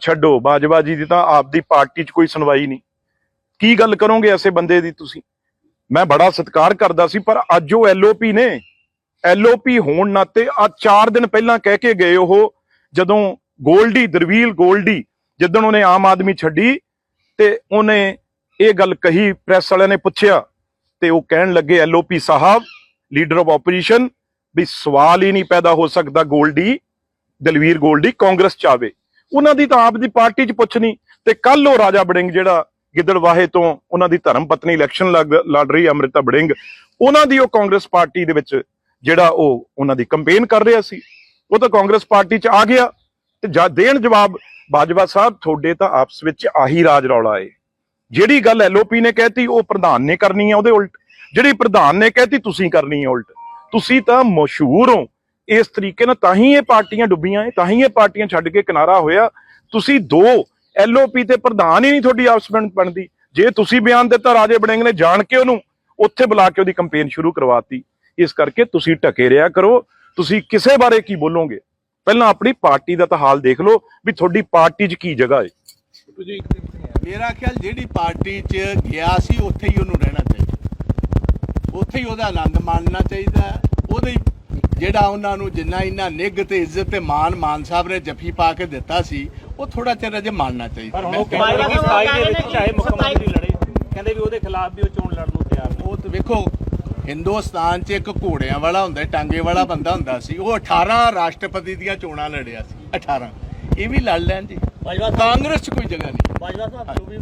ਛੱਡੋ ਬਾਜਵਾ ਜੀ ਦੀ ਤਾਂ ਆਪਦੀ ਪਾਰਟੀ 'ਚ ਕੋਈ ਸੁਣਵਾਈ ਨਹੀਂ। ਕੀ ਗੱਲ ਕਰੋਗੇ ਐਸੇ ਬੰਦੇ ਦੀ ਤੁਸੀਂ? ਮੈਂ ਬੜਾ ਸਤਿਕਾਰ ਕਰਦਾ ਸੀ, ਪਰ ਅੱਜ ਉਹ ਐਲਓਪੀ ਨੇ ਐਲਓਪੀ ਹੋਣ ਨਾਤੇ ਆ 4 ਦਿਨ ਪਹਿਲਾਂ ਕਹਿ ਕੇ ਗਏ ਉਹ, ਜਦੋਂ ਗੋਲਡੀ, ਦਰਵੀਲ ਗੋਲਡੀ, ਜਿੱਦਣ ਉਹਨੇ ਆਮ ਆਦਮੀ ਛੱਡੀ ਤੇ ਉਹਨੇ ਇਹ ਗੱਲ ਕਹੀ, ਪ੍ਰੈਸ ਵਾਲਿਆਂ ਨੇ ਪੁੱਛਿਆ ਤੇ ਉਹ ਕਹਿਣ ਲੱਗੇ LOP Sahib, leader of opposition, ਵੀ ਸਵਾਲ ਹੀ ਨਹੀਂ ਪੈਦਾ ਹੋ ਸਕਦਾ ਗੋਲਡੀ, ਦਲਵੀਰ ਗੋਲਡੀ ਕਾਂਗਰਸ ਚ ਆਵੇ। ਉਹਨਾਂ ਦੀ ਤਾਂ ਆਪ ਦੀ ਪਾਰਟੀ ਚ ਪੁੱਛ ਨਹੀਂ। ਤੇ ਕੱਲ ਉਹ ਰਾਜਾ ਬੜਿੰਗ ਜਿਹੜਾ ਗਿੱਦੜਵਾਹੇ ਤੋਂ ਉਹਨਾਂ ਦੀ ਧਰਮ ਪਤਨੀ ਇਲੈਕਸ਼ਨ ਲੜ ਰਹੀ ਅੰਮ੍ਰਿਤਾ ਬੜਿੰਗ ਉਹਨਾਂ ਦੀ ਉਹ ਕਾਂਗਰਸ ਪਾਰਟੀ ਦੇ ਵਿੱਚ ਜਿਹੜਾ ਉਹ ਉਹਨਾਂ ਦੀ ਕੰਪੇਨ ਕਰ ਰਿਹਾ ਸੀ। ਉਹ ਤਾਂ ਕਾਂਗਰਸ ਪਾਰਟੀ ਚ ਆ ਗਿਆ ਤੇ ਜਾ ਦੇਣ ਜਵਾਬ ਬਾਜਵਾ ਸਾਹਿਬ, ਤੁਹਾਡੇ ਤਾਂ ਆਪਸ ਵਿੱਚ ਆਹੀ ਰਾਜ ਰੌਲਾ ਏ। ਜਿਹੜੀ ਗੱਲ ਐਲਓਪੀ ਨੇ ਕਹਿਤੀ, ਉਹ ਪ੍ਰਧਾਨ ਨੇ ਕਰਨੀ ਹੈ, ਉਹਦੇ ਉਲਟ। ਜਿਹੜੀ ਪ੍ਰਧਾਨ ਨੇ ਕਹਿਤੀ, ਤੁਸੀਂ ਕਰਨੀ ਹੈ ਉਲਟ। ਤੁਸੀਂ ਤਾਂ ਮਸ਼ਹੂਰ ਹੋ। ਇਸ ਤਰੀਕੇ ਨਾਲ ਤਾਂ ਹੀ ਇਹ ਪਾਰਟੀਆਂ ਡੁੱਬੀਆਂ ਏ ਤਾਂ ਹੀ ਇਹ ਪਾਰਟੀਆਂ ਛੱਡ ਕੇ ਕਿਨਾਰਾ ਹੋਇਆ। ਤੁਸੀਂ ਦੋ ਐਲਓਪੀ ਤੇ ਪ੍ਰਧਾਨ ਹੀ ਨਹੀਂ ਤੁਹਾਡੀ ਆਪਸ ਵਿੱਚ ਬਣਦੀ। ਜੇ ਤੁਸੀਂ ਬਿਆਨ ਦਿੱਤਾ, ਰਾਜੇ ਬੜਿੰਗ ਨੇ ਜਾਣ ਕੇ ਉਹਨੂੰ, ਉੱਥੇ ਬੁਲਾ ਕੇ ਉਹਦੀ ਕੰਪੇਨ ਸ਼ੁਰੂ ਕਰਵਾਤੀ। ਇਸ ਕਰਕੇ ਤੁਸੀਂ ਟਕੇ ਰਿਹਾ ਕਰੋ। ਤੁਸੀਂ ਕਿਸੇ ਬਾਰੇ ਕੀ ਬੋਲੋਗੇ? ਪਹਿਲਾਂ ਆਪਣੀ ਪਾਰਟੀ ਦਾ ਤਾਂ ਹਾਲ ਦੇਖ ਲਓ ਵੀ ਤੁਹਾਡੀ ਪਾਰਟੀ 'ਚ ਕੀ ਜਗ੍ਹਾ ਹੈ। ਮੇਰਾ ਖਿਆਲ ਜਿਹੜੀ ਪਾਰਟੀ 'ਚ ਗਿਆ ਸੀ, ਉੱਥੇ ਹੀ ਉਹਨੂੰ ਰਹਿਣਾ ਚਾਹੀਦਾ। ਉੱਥੇ ਹੀ ਉਹਦਾ ਆਨੰਦ ਮਾਣਨਾ ਚਾਹੀਦਾ। ਉਹਦੇ ਹੀ ਜਿਹੜਾ ਉਹਨਾਂ ਨੂੰ ਜਿੰਨਾ ਇਹਨਾਂ ਨਿੱਘ ਤੇ ਇੱਜ਼ਤ ਤੇ ਮਾਨ ਮਾਨ ਸਾਹਿਬ ਨੇ ਜੱਫੀ ਪਾ ਕੇ ਦਿੱਤਾ ਸੀ ਉਹ ਥੋੜਾ ਚਿਰ ਅਜੇ ਮਾਣਨਾ ਚਾਹੀਦਾ। ਪਰ ਹੁਣ ਮੈਂ ਉਹ ਕਹਿੰਦਾ- ਕਹਿੰਦੇ ਕਿ ਬਾਈਲਾ ਸਤਾਈ ਦੇ ਸਾਹਿਬ ਵਿੱਚ ਚਾਹੇ ਮੁੱਖ ਸਤਾਈ- ਮੰਤਰੀ ਲੜੇ ਕਹਿੰਦੇ ਵੀ ਉਹਦੇ ਖਿਲਾਫ ਵੀ ਉਹ ਚੋਣ ਲੜਨ ਨੂੰ ਤਿਆਰ ਨੇ। ਉਹ ਤੇ ਵੇਖੋ ਹਿੰਦੁਸਤਾਨ 'ਚ ਇੱਕ ਘੋੜਿਆਂ ਵਾਲਾ ਹੁੰਦਾ ਟਾਂਗੇ ਵਾਲਾ ਬੰਦਾ ਹੁੰਦਾ ਸੀ ਉਹ 18 ਰਾਸ਼ਟਰਪਤੀ ਦੀਆਂ ਚੋਣਾਂ ਲੜਿਆ ਸੀ 18 ਇਹ ਵੀ ਲੜ ਲੈਣ ਜੀ। ਕਾਂਗਰਸ 'ਚ ਕੋਈ ਜਗ੍ਹਾ ਨਹੀਂ। ਬਾਜਵਾ ਸਾਹਿਬ ਸ਼ੁਭੀ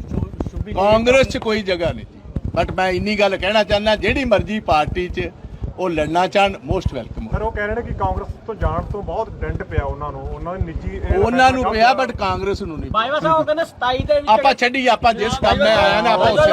ਸ਼ੁਭੀ ਕਾਂਗਰਸ 'ਚ ਕੋਈ ਜਗ੍ਹਾ ਨਹੀਂ। ਜੀ ਬਟ ਮੈਂ ਇੰਨੀ ਗੱਲ ਕਹਿਣਾ ਚਾਹੁੰਦਾ ਜਿਹੜੀ ਮਰਜ਼ੀ ਪਾਰਟੀ 'ਚ ਉਹ ਲੜਨਾ ਚਾਹਣ ਮੋਸਟ ਵੈਲਕਮ ਪਰ ਉਹ ਕਹਿ ਰਹੇ ਨੇ ਕਿ ਕਾਂਗਰਸ ਤੋਂ ਜਾਣ ਤੋਂ ਬਹੁਤ ਡੰਡ ਪਿਆ ਉਹਨਾਂ ਨੂੰ ਉਹਨਾਂ ਦੇ ਨਿੱਜੀ ਉਹਨਾਂ ਨੂੰ ਪਿਆ ਬਟ ਕਾਂਗਰਸ ਨੂੰ ਨਹੀਂ ਬਾਜਵਾ ਸਾਹਿਬ ਉਹ ਕਹਿੰਦੇ 27 ਦੇ ਵਿੱਚ ਆਪਾਂ ਛੱਡੀ ਆਪਾਂ ਜਿਸ ਕੰਮ ਮੈਂ ਆਇਆ ਨਾ ਆਪਾਂ ਉਸੇ